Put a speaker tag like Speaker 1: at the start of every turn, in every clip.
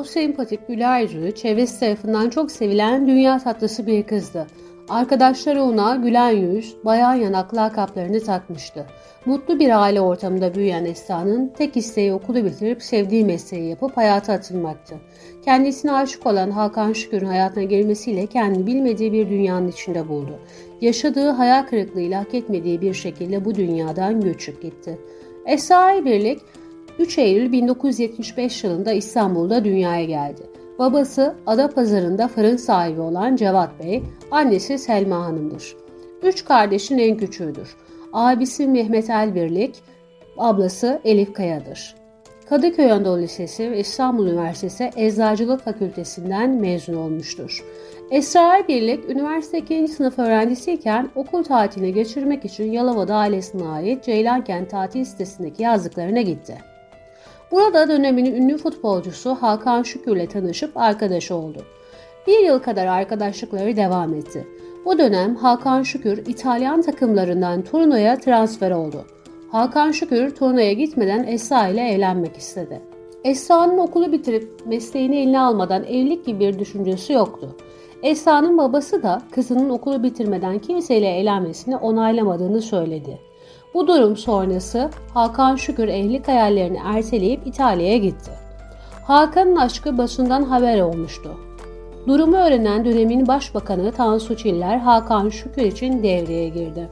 Speaker 1: O sempatik güler çevresi tarafından çok sevilen dünya tatlısı bir kızdı. Arkadaşları ona gülen yüz, bayan yanaklı lakaplarını takmıştı. Mutlu bir aile ortamında büyüyen Esra'nın tek isteği okulu bitirip sevdiği mesleği yapıp hayata atılmaktı. Kendisine aşık olan Hakan Şükür'ün hayatına girmesiyle kendini bilmediği bir dünyanın içinde buldu. Yaşadığı hayal kırıklığıyla hak etmediği bir şekilde bu dünyadan göçüp gitti. Esra Birlik 3 Eylül 1975 yılında İstanbul'da dünyaya geldi. Babası Adapazarı'nda fırın sahibi olan Cevat Bey, annesi Selma Hanım'dır. Üç kardeşin en küçüğüdür. Abisi Mehmet Elbirlik, ablası Elif Kaya'dır. Kadıköy Anadolu Lisesi ve İstanbul Üniversitesi Eczacılık Fakültesinden mezun olmuştur. Esra Erbirlik, üniversite 2. sınıf öğrencisiyken okul tatilini geçirmek için Yalova'da ailesine ait Ceylankent tatil sitesindeki yazlıklarına gitti. Burada döneminin ünlü futbolcusu Hakan Şükür'le tanışıp arkadaş oldu. Bir yıl kadar arkadaşlıkları devam etti. Bu dönem Hakan Şükür İtalyan takımlarından turnuvaya transfer oldu. Hakan Şükür turnuvaya gitmeden Esra ile evlenmek istedi. Esra'nın okulu bitirip mesleğini eline almadan evlilik gibi bir düşüncesi yoktu. Esra'nın babası da kızının okulu bitirmeden kimseyle evlenmesini onaylamadığını söyledi. Bu durum sonrası Hakan Şükür evlilik hayallerini erteleyip İtalya'ya gitti. Hakan'ın aşkı basından haber olmuştu. Durumu öğrenen dönemin başbakanı Tansu Çiller Hakan Şükür için devreye girdi.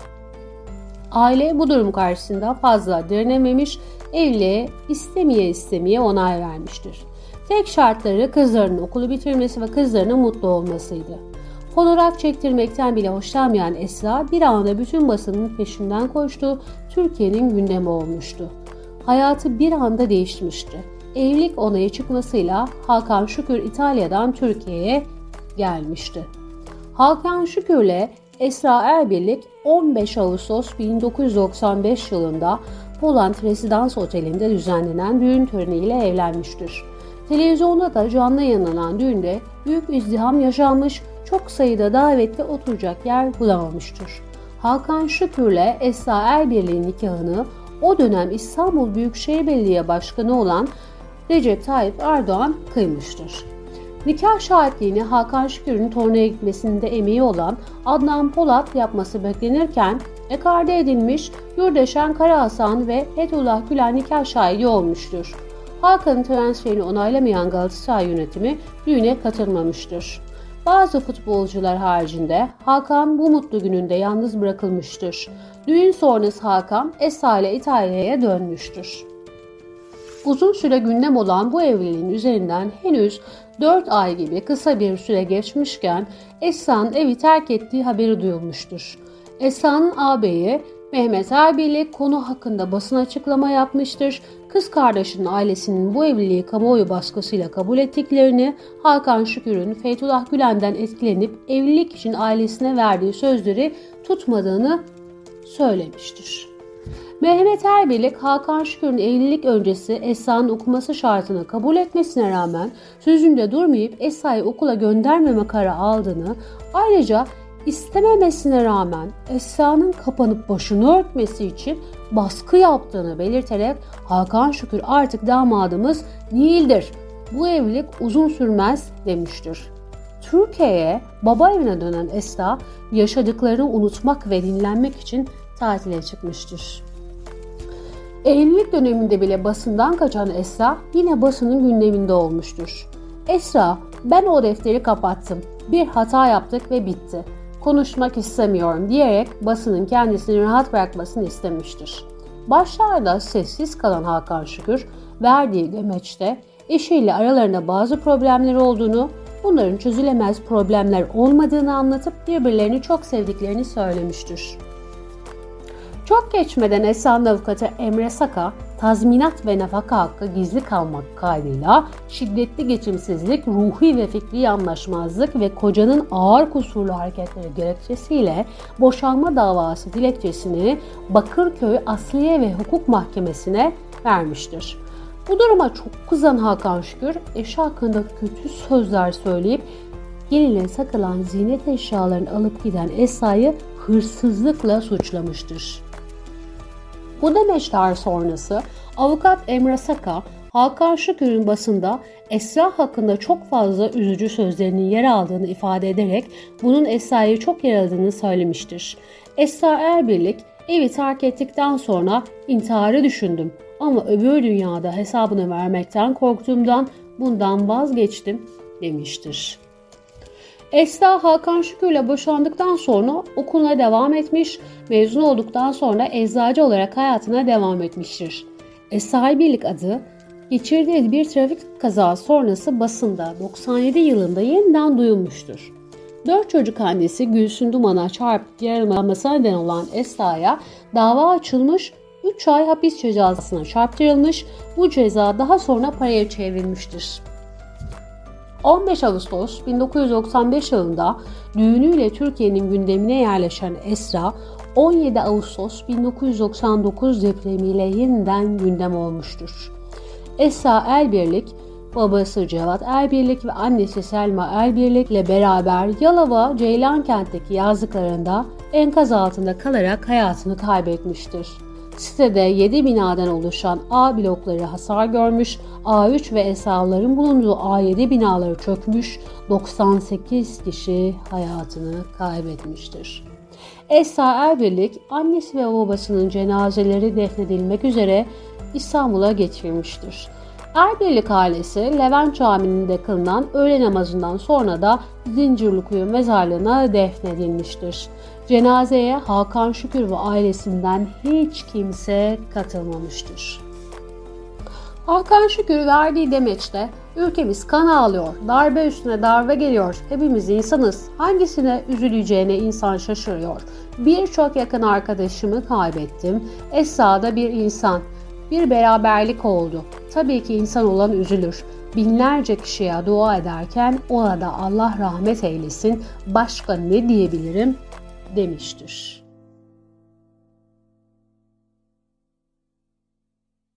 Speaker 1: Aile bu durum karşısında fazla direnememiş, evliliğe istemeye istemeye onay vermiştir. Tek şartları kızlarının okulu bitirmesi ve kızlarının mutlu olmasıydı. Fotoğraf çektirmekten bile hoşlanmayan Esra bir anda bütün basının peşinden koştu, Türkiye'nin gündemi olmuştu. Hayatı bir anda değişmişti. Evlilik onayı çıkmasıyla Hakan Şükür İtalya'dan Türkiye'ye gelmişti. Hakan Şükür'le Esra Erbirlik 15 Ağustos 1995 yılında Poland Residence Oteli'nde düzenlenen düğün töreniyle evlenmiştir. Televizyonda da canlı yayınlanan düğünde büyük izdiham yaşanmış, çok sayıda davetli oturacak yer bulamamıştır. Hakan Şükür'le Esra Erbirlik'in nikahını o dönem İstanbul Büyükşehir Belediye Başkanı olan Recep Tayyip Erdoğan kıymıştır. Nikah şahitliğini Hakan Şükür'ün turneye gitmesinde emeği olan Adnan Polat yapması beklenirken ekarte edilmiş Yurdeşen Kara Hasan ve Fethullah Gülen nikah şahidi olmuştur. Hakan'ın transferini onaylamayan Galatasaray yönetimi düğüne katılmamıştır. Bazı futbolcular haricinde Hakan bu mutlu gününde yalnız bırakılmıştır. Düğün sonrası Hakan Esra ile İtalya'ya dönmüştür. Uzun süre gündem olan bu evliliğin üzerinden henüz 4 ay gibi kısa bir süre geçmişken Esra'nın evi terk ettiği haberi duyulmuştur. Esra'nın ağabeyi Mehmet Erbil konu hakkında basın açıklama yapmıştır. Kız kardeşinin ailesinin bu evliliği kamuoyu baskısıyla kabul ettiklerini, Hakan Şükür'ün Fethullah Gülen'den etkilenip evlilik için ailesine verdiği sözleri tutmadığını söylemiştir. Mehmet Erbirlik, Hakan Şükür'ün evlilik öncesi Esra'nın okuması şartını kabul etmesine rağmen sözünde durmayıp Esra'yı okula göndermeme kararı aldığını, ayrıca istememesine rağmen Esra'nın kapanıp başını örtmesi için baskı yaptığını belirterek Hakan Şükür artık damadımız değildir. Bu evlilik uzun sürmez demiştir. Türkiye'ye baba evine dönen Esra yaşadıklarını unutmak ve dinlenmek için tatile çıkmıştır. Evlilik döneminde bile basından kaçan Esra yine basının gündeminde olmuştur. Esra, ben o defteri kapattım. Bir hata yaptık ve bitti. Konuşmak istemiyorum diyerek basının kendisini rahat bırakmasını istemiştir. Başlarda sessiz kalan Hakan Şükür, verdiği demeçte eşiyle aralarında bazı problemler olduğunu, bunların çözülemez problemler olmadığını anlatıp birbirlerini çok sevdiklerini söylemiştir. Çok geçmeden Esra'nın avukatı Emre Saka, tazminat ve nafaka hakkı gizli kalmak kaydıyla şiddetli geçimsizlik, ruhi ve fikri anlaşmazlık ve kocanın ağır kusurlu hareketleri gerekçesiyle boşanma davası dilekçesini Bakırköy Asliye ve Hukuk Mahkemesi'ne vermiştir. Bu duruma çok kızan Hakan Şükür, eşi hakkında kötü sözler söyleyip geline sakılan ziynet eşyalarını alıp giden Esra'yı hırsızlıkla suçlamıştır. Bu demeçler sonrası avukat Emre Saka, Hakan Şükür'ün basında Esra hakkında çok fazla üzücü sözlerinin yer aldığını ifade ederek bunun Esra'yı çok yaraladığını söylemiştir. Esra Erbirlik, evi terk ettikten sonra intiharı düşündüm ama öbür dünyada hesabını vermekten korktuğumdan bundan vazgeçtim demiştir. Esra Hakan Şükür'le boşandıktan sonra okuluna devam etmiş, mezun olduktan sonra eczacı olarak hayatına devam etmiştir. Esra Birlik adı geçirdiği bir trafik kazası sonrası basında 97 yılında yeniden duyulmuştur. Dört çocuk annesi Gülsün Duman'a çarpıp yaralanmasına neden olan Esra'ya dava açılmış 3 ay hapis cezasına çarptırılmış, bu ceza daha sonra paraya çevrilmiştir. 15 Ağustos 1995 yılında düğünüyle Türkiye'nin gündemine yerleşen Esra, 17 Ağustos 1999 depremiyle yeniden gündem olmuştur. Esra Elbirlik, babası Cevat Elbirlik ve annesi Selma Elbirlik ile beraber Yalova Ceylankent'teki yazlıklarında enkaz altında kalarak hayatını kaybetmiştir. Sitede 7 binadan oluşan A blokları hasar görmüş, A3 ve Esavların bulunduğu A7 binaları çökmüş, 98 kişi hayatını kaybetmiştir. Esra Erbirlik, annesi ve babasının cenazeleri defnedilmek üzere İstanbul'a getirilmiştir. Erbirlik ailesi Levent Camii'nde kılınan öğle namazından sonra da Zincirlikuyu mezarlığına defnedilmiştir. Cenazeye Hakan Şükür ve ailesinden hiç kimse katılmamıştır. Hakan Şükür verdiği demeçte ülkemiz kan ağlıyor, darbe üstüne darbe geliyor, hepimiz insanız, hangisine üzüleceğine insan şaşırıyor. Birçok yakın arkadaşımı kaybettim, Esra da bir insan, bir beraberlik oldu. Tabii ki insan olan üzülür. Binlerce kişiye dua ederken ona da Allah rahmet eylesin, başka ne diyebilirim demiştir.